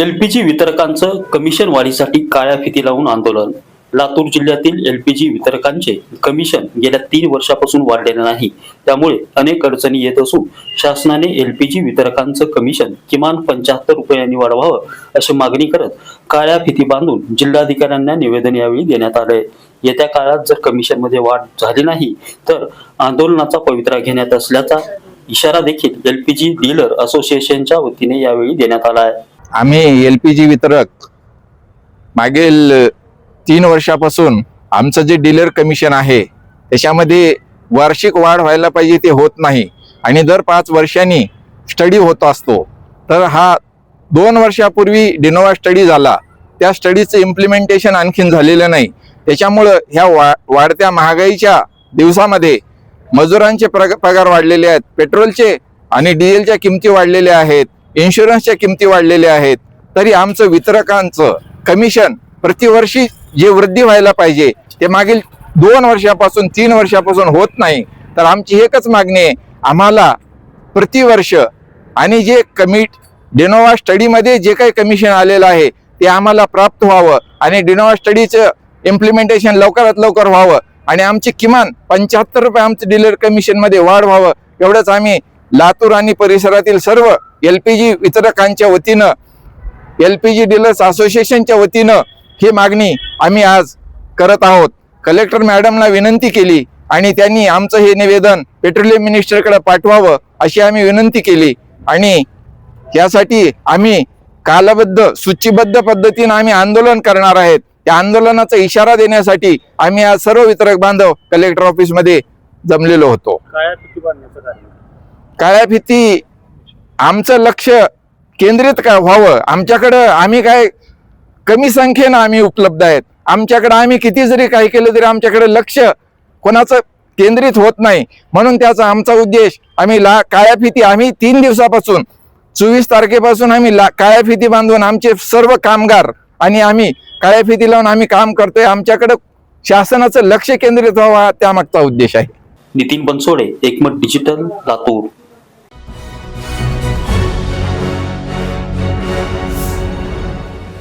LPG वितरकांचं commission वाढीसाठी काळ्या फिती लावून आंदोलन. लातूर जिल्ह्यातील एलपीजी वितरकांचे कमिशन गेल्या तीन वर्षापासून वाढलेले नाही. त्यामुळे अनेक अडचणी येत असून शासनाने एलपीजी वितरकांचं कमिशन किमान पंच्याहत्तर रुपयांनी वाढवावं अशी मागणी करत काळ्या फिती बांधून जिल्हाधिकाऱ्यांना निवेदन यावेळी देण्यात आले येत्या काळात जर कमिशनमध्ये वाढ झाली नाही तर आंदोलनाचा पवित्रा घेण्यात असल्याचा इशारा देखील एलपीजी डीलर असोसिएशनच्या वतीने यावेळी देण्यात आला आहे. आम्ही एल पी जी वितरक. मागील तीन वर्षापासून आमचं जे डीलर कमिशन आहे त्याच्यामध्ये वार्षिक वाढ व्हायला पाहिजे ते होत नाही. आणि दर पाच वर्षांनी स्टडी होत असतो. तर हा दोन वर्षापूर्वी डिनोवा स्टडी झाला. त्या स्टडीचं इम्प्लिमेंटेशन आणखीन झालेलं नाही. त्याच्यामुळं ह्या वा वाढत्या महागाईच्या दिवसामध्ये मजुरांचे प्रग पगार वाढलेले आहेत पेट्रोलचे आणि डिझेलच्या किमती वाढलेल्या आहेत. इन्शुरन्सच्या किमती वाढलेल्या आहेत. तरी आमचं वितरकांचं कमिशन प्रतिवर्षी जे वृद्धी व्हायला पाहिजे ते मागील दोन वर्षापासून तीन वर्षापासून होत नाही. तर आमची एकच मागणी आहे आम्हाला प्रतिवर्ष आणि जे कमिट डिनोवा स्टडीमध्ये जे काही कमिशन आलेलं आहे ते आम्हाला प्राप्त व्हावं आणि डिनोवा स्टडीचं इम्प्लिमेंटेशन लवकरात लवकर व्हावं आणि आमची किमान पंच्याहत्तर रुपये आमचं डिलर कमिशनमध्ये वाढ व्हावं. एवढंच आम्ही लातूर आणि परिसरातील सर्व एल पी जी वितरकांच्या वतीनं एल पी जी डीलर्स असोसिएशनच्या वतीनं ही मागणी आम्ही आज करत आहोत. कलेक्टर मॅडमला विनंती केली आणि त्यांनी आमचं हे निवेदन पेट्रोलियम मिनिस्टरकडे पाठवावं अशी आम्ही विनंती केली. आणि यासाठी आम्ही कालबद्ध सूचीबद्ध पद्धतीनं आम्ही आंदोलन करणार आहेत. त्या आंदोलनाचा इशारा देण्यासाठी आम्ही आज सर्व वितरक बांधव कलेक्टर ऑफिसमध्ये जमलेलो होतो. काळ्या फिती बांधण्याचं कारण काळ्या फिती आमचं लक्ष केंद्रित का व्हावं? आमच्याकडं आम्ही काय कमी संख्येनं आम्ही उपलब्ध आहेत. आमच्याकडं आम्ही किती जरी काही केलं तरी आमच्याकडे लक्ष कोणाचं केंद्रित होत नाही. म्हणून त्याचा आमचा उद्देश आम्ही ला कायाफिती आम्ही तीन दिवसापासून चोवीस तारखेपासून आम्ही ला कायाफिती बांधून आमचे सर्व कामगार आणि आम्ही कायाफिती लावून आम्ही काम करतोय. आमच्याकडं शासनाचं लक्ष केंद्रित व्हावा त्यामागचा उद्देश आहे. Nitin Bansode Ekmat digital Latur.